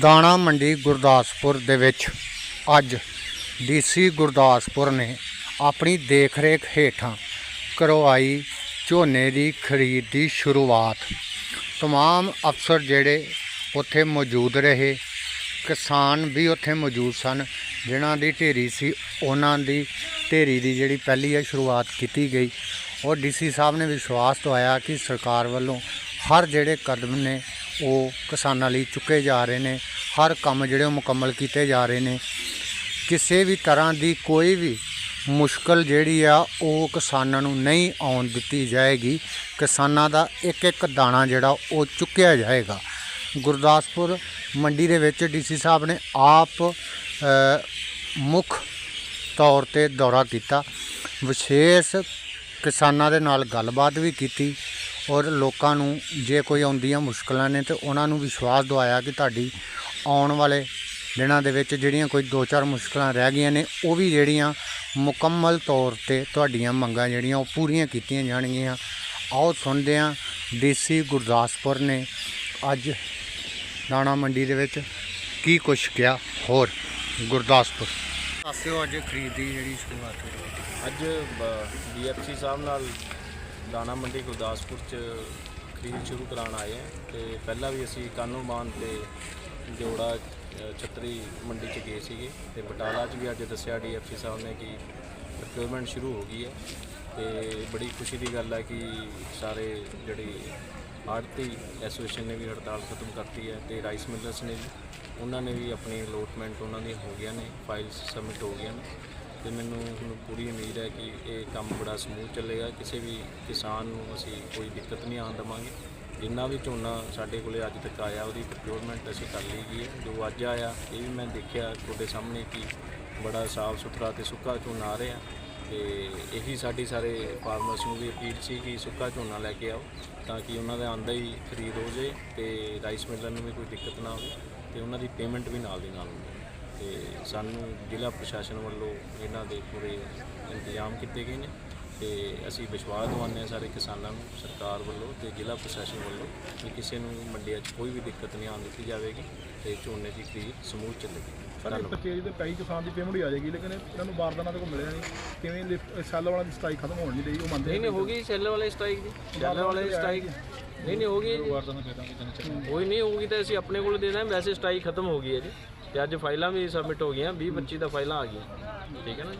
ਦਾਣਾ ਮੰਡੀ ਗੁਰਦਾਸਪੁਰ ਦੇ ਵਿੱਚ ਅੱਜ ਡੀਸੀ ਗੁਰਦਾਸਪੁਰ ਨੇ ਆਪਣੀ ਦੇਖਰੇਖ ਹੇਠਾਂ ਕਰਵਾਈ ਝੋਨੇ ਦੀ ਖਰੀਦ ਦੀ ਸ਼ੁਰੂਆਤ तमाम ਅਫਸਰ ਜਿਹੜੇ ਉੱਥੇ ਮੌਜੂਦ ਰਹੇ ਕਿਸਾਨ ਵੀ ਉੱਥੇ ਮੌਜੂਦ ਸਨ ਜਿਨ੍ਹਾਂ ਦੀ ਢੇਰੀ ਸੀ ਉਹਨਾਂ ਦੀ ਢੇਰੀ ਦੀ ਜਿਹੜੀ ਪਹਿਲੀ ਹੈ ਸ਼ੁਰੂਆਤ ਕੀਤੀ ਗਈ ਔਰ ਡੀਸੀ ਸਾਹਿਬ ਨੇ ਵਿਸ਼ਵਾਸ ਦਵਾਇਆ ਕਿ ਸਰਕਾਰ ਵੱਲੋਂ ਹਰ ਜਿਹੜੇ ਕਦਮ ਨੇ ਉਹ ਕਿਸਾਨਾਂ ਲਈ ਚੁੱਕੇ ਜਾ ਰਹੇ ਨੇ, ਹਰ ਕੰਮ ਜਿਹੜੇ ਉਹ ਮੁਕੰਮਲ ਕੀਤੇ ਜਾ ਰਹੇ ਨੇ। ਕਿਸੇ ਵੀ ਤਰ੍ਹਾਂ ਦੀ ਕੋਈ ਵੀ ਮੁਸ਼ਕਲ ਜਿਹੜੀ ਆ, ਉਹ ਕਿਸਾਨਾਂ ਨੂੰ ਨਹੀਂ ਆਉਣ ਦਿੱਤੀ ਜਾਏਗੀ। ਕਿਸਾਨਾਂ ਦਾ ਇੱਕ ਇੱਕ ਦਾਣਾ ਜਿਹੜਾ, ਉਹ ਚੁੱਕਿਆ ਜਾਏਗਾ। ਗੁਰਦਾਸਪੁਰ ਮੰਡੀ ਦੇ ਵਿੱਚ ਡੀਸੀ ਸਾਹਿਬ ਨੇ ਆਪ ਮੁੱਖ ਤੌਰ ਤੇ ਦੌਰਾ ਕੀਤਾ। ਵਿਸ਼ੇਸ਼ ਕਿਸਾਨਾਂ ਦੇ ਨਾਲ ਗੱਲਬਾਤ ਵੀ ਕੀਤੀ। ਔਰ ਲੋਕਾਂ ਨੂੰ ਜੇ ਕੋਈ ਆਉਂਦੀਆਂ ਮੁਸ਼ਕਲਾਂ ਨੇ ਤੇ ਉਹਨਾਂ ਨੂੰ ਵਿਸ਼ਵਾਸ ਦਵਾਇਆ ਕਿ ਤੁਹਾਡੀ ਆਉਣ ਵਾਲੇ ਦਿਨਾਂ ਦੇ ਵਿੱਚ ਜਿਹੜੀਆਂ ਕੋਈ ਦੋ ਚਾਰ ਮੁਸ਼ਕਲਾਂ ਰਹਿ ਗਈਆਂ ਨੇ ਉਹ ਵੀ ਜਿਹੜੀਆਂ ਮੁਕੰਮਲ ਤੌਰ ਤੇ ਤੁਹਾਡੀਆਂ ਮੰਗਾਂ ਜਿਹੜੀਆਂ ਉਹ ਪੂਰੀਆਂ ਕੀਤੀਆਂ ਜਾਣਗੀਆਂ। ਆਓ ਸੁਣਦੇ ਹਾਂ ਡੀਸੀ ਗੁਰਦਾਸਪੁਰ ਨੇ ਅੱਜ ਦਾਣਾ ਮੰਡੀ ਦੇ ਵਿੱਚ ਕੀ ਕੁਛ ਕਿਹਾ। ਹੋਰ ਗੁਰਦਾਸਪੁਰ। ਦੱਸਿਓ ਅੱਜ ਖਰੀਦ ਜਿਹੜੀ ਸ਼ੁਰੂਆਤ ਹੋਈ। ਅੱਜ ਡੀਐਫਸੀ ਸਾਹਿਬ ਨਾਲ ਦਾਣਾ ਮੰਡੀ ਗੁਰਦਾਸਪੁਰ ਚ ਖਰੀਦ ਸ਼ੁਰੂ ਕਰਾਉਣ ਆਏ ਹਾਂ ਤੇ ਪਹਿਲਾਂ ਵੀ ਅਸੀਂ ਕਾਨੂੰਬਾਨ ਤੇ ਜੋੜਾ ਅ, ਛਤਰੀ ਮੰਡੀ ਚ ਗਏ ਸੀਗੇ ਤੇ ਬਟਾਲਾ ਚ ਵੀ ਅੱਜ ਦੱਸਿਆ ਡੀਐਫਸੀ ਸਾਹਿਬ ਨੇ ਕਿ ਪ੍ਰੋਕਿਊਰਮੈਂਟ ਸ਼ੁਰੂ ਹੋ ਗਈ ਹੈ ਤੇ ਬੜੀ ਖੁਸ਼ੀ ਦੀ ਗੱਲ ਹੈ ਕਿ ਸਾਰੇ ਜਿਹੜੀ ਆੜਤੀ ਐਸੋਸੀਏਸ਼ਨ ਨੇ ਵੀ ਹੜਤਾਲ ਖਤਮ ਕਰਤੀ ਹੈ ਤੇ ਰਾਈਸ ਮਿਲਰਸ ਨੇ ਵੀ ਉਹਨਾਂ ਨੇ ਵੀ ਆਪਣੀ ਅਲੋਟਮੈਂਟ ਉਹਨਾਂ ਦੀਆਂ ਹੋ ਗਈਆਂ ਨੇ ਫਾਈਲਸ ਸਬਮਿਟ ਹੋ ਗਈਆਂ ਨੇ। ਤੇ ਮੈਨੂੰ ਹੁਣ ਪੂਰੀ ਉਮੀਦ ਹੈ ਕਿ ਇਹ ਕੰਮ ਬੜਾ ਸਮੂਥ ਚੱਲੇਗਾ। ਕਿਸੇ ਵੀ ਕਿਸਾਨ ਨੂੰ ਅਸੀਂ ਕੋਈ ਦਿੱਕਤ ਨਹੀਂ ਆਉਣ ਦੇਵਾਂਗੇ। ਜਿੰਨਾ ਵੀ ਝੋਨਾ ਸਾਡੇ ਕੋਲੇ ਅੱਜ ਤੱਕ ਆਇਆ, ਉਹਦੀ ਪ੍ਰੋਕਿਊਰਮੈਂਟ ਅਸੀਂ ਕਰ ਲਈ ਗਈ ਹੈ। ਜੋ ਅੱਜ ਆਇਆ, ਇਹ ਵੀ ਮੈਂ ਦੇਖਿਆ ਤੁਹਾਡੇ ਸਾਹਮਣੇ ਕਿ ਬੜਾ ਸਾਫ਼ ਸੁਥਰਾ ਤੇ ਸੁੱਕਾ ਝੋਨਾ ਆ ਰਿਹਾ। ਤੇ ਇਹੀ ਸਾਡੀ ਸਾਰੇ ਫਾਰਮਰਸ ਨੂੰ ਵੀ ਅਪੀਲ ਸੀ ਕਿ ਸੁੱਕਾ ਝੋਨਾ ਲੈ ਕੇ ਆਓ, ਤਾਂ ਕਿ ਉਹਨਾਂ ਦਾ ਆਂਦਾ ਹੀ ਖਰੀਦ ਹੋ ਜੇ ਤੇ ਰਾਈਸ ਮਿਲਰ ਨੂੰ ਵੀ ਕੋਈ ਦਿੱਕਤ ਨਾ ਆਵੇ ਤੇ ਉਹਨਾਂ ਦੀ ਪੇਮੈਂਟ ਵੀ ਨਾਲ ਦੀ ਨਾਲ ਹੋਵੇ ਤੇ ਸਾਨੂੰ ਜ਼ਿਲ੍ਹਾ ਪ੍ਰਸ਼ਾਸਨ ਵੱਲੋਂ ਇਹਨਾਂ ਦੇ ਪੂਰੇ ਇੰਤਜ਼ਾਮ ਕੀਤੇ ਗਏ ਨੇ ਤੇ ਅਸੀਂ ਵਿਸ਼ਵਾਸ ਦਿਵਾਉਂਦੇ ਹਾਂ ਸਾਰੇ ਕਿਸਾਨਾਂ ਨੂੰ ਸਰਕਾਰ ਵੱਲੋਂ ਤੇ ਜ਼ਿਲ੍ਹਾ ਪ੍ਰਸ਼ਾਸਨ ਵੱਲੋਂ ਕਿ ਕਿਸੇ ਨੂੰ ਮੰਡੀਆਂ 'ਚ ਕੋਈ ਵੀ ਦਿੱਕਤ ਨਹੀਂ ਆਉਣ ਦਿੱਤੀ ਜਾਵੇਗੀ ਤੇ ਝੋਨੇ ਦੀ ਖਰੀਦ ਸਮੂਥ ਚੱਲੇਗੀ। ਧੰਨਵਾਦ। ਪਰਚੇਜ ਦੇ ਪੈਸੇ ਕਿਸਾਨ ਦੀ ਪੇਮੈਂਟ ਹੀ ਆ ਜਾਏਗੀ ਲੇਕਿਨ ਇਹਨਾਂ ਨੂੰ ਬਾਰਦਾਨਾ ਤੇ ਕੋ ਮਿਲਿਆ ਨਹੀਂ। ਕਿਵੇਂ ਸੈੱਲ ਵਾਲਾ ਦੀ ਸਟ੍ਰਾਈਕ ਖਤਮ ਹੋਣ ਨਹੀਂ ਰਹੀ ਉਹ ਮੰਨਦੇ ਨਹੀਂ ਨਹੀਂ ਹੋਗੀ ਸੈੱਲ ਵਾਲੇ ਸਟ੍ਰਾਈਕ ਦੀ। ਸੈੱਲ ਵਾਲੇ ਸਟ੍ਰਾਈਕ। ਨਹੀਂ ਨਹੀਂ ਹੋਗੀ ਜੀ ਬਾਰਦਾਨਾ ਕੋਈ ਨਹੀਂ ਹੋਊਗੀ ਤਾਂ ਅਸੀਂ ਆਪਣੇ ਕੋਲ ਦੇ ਦਾਂ ਵੈਸੇ ਸਟ੍ਰਾਈਕ ਖਤਮ ਹੋ ਗਈ ਹੈ ਜੀ। ਤੇ ਅੱਜ ਫਾਈਲਾਂ ਵੀ ਸਬਮਿਟ ਹੋ ਗਈਆਂ 20 25 ਦਾ ਫਾਈਲਾਂ ਆ ਗਈਆਂ। ਠੀਕ ਹੈ ਨਾ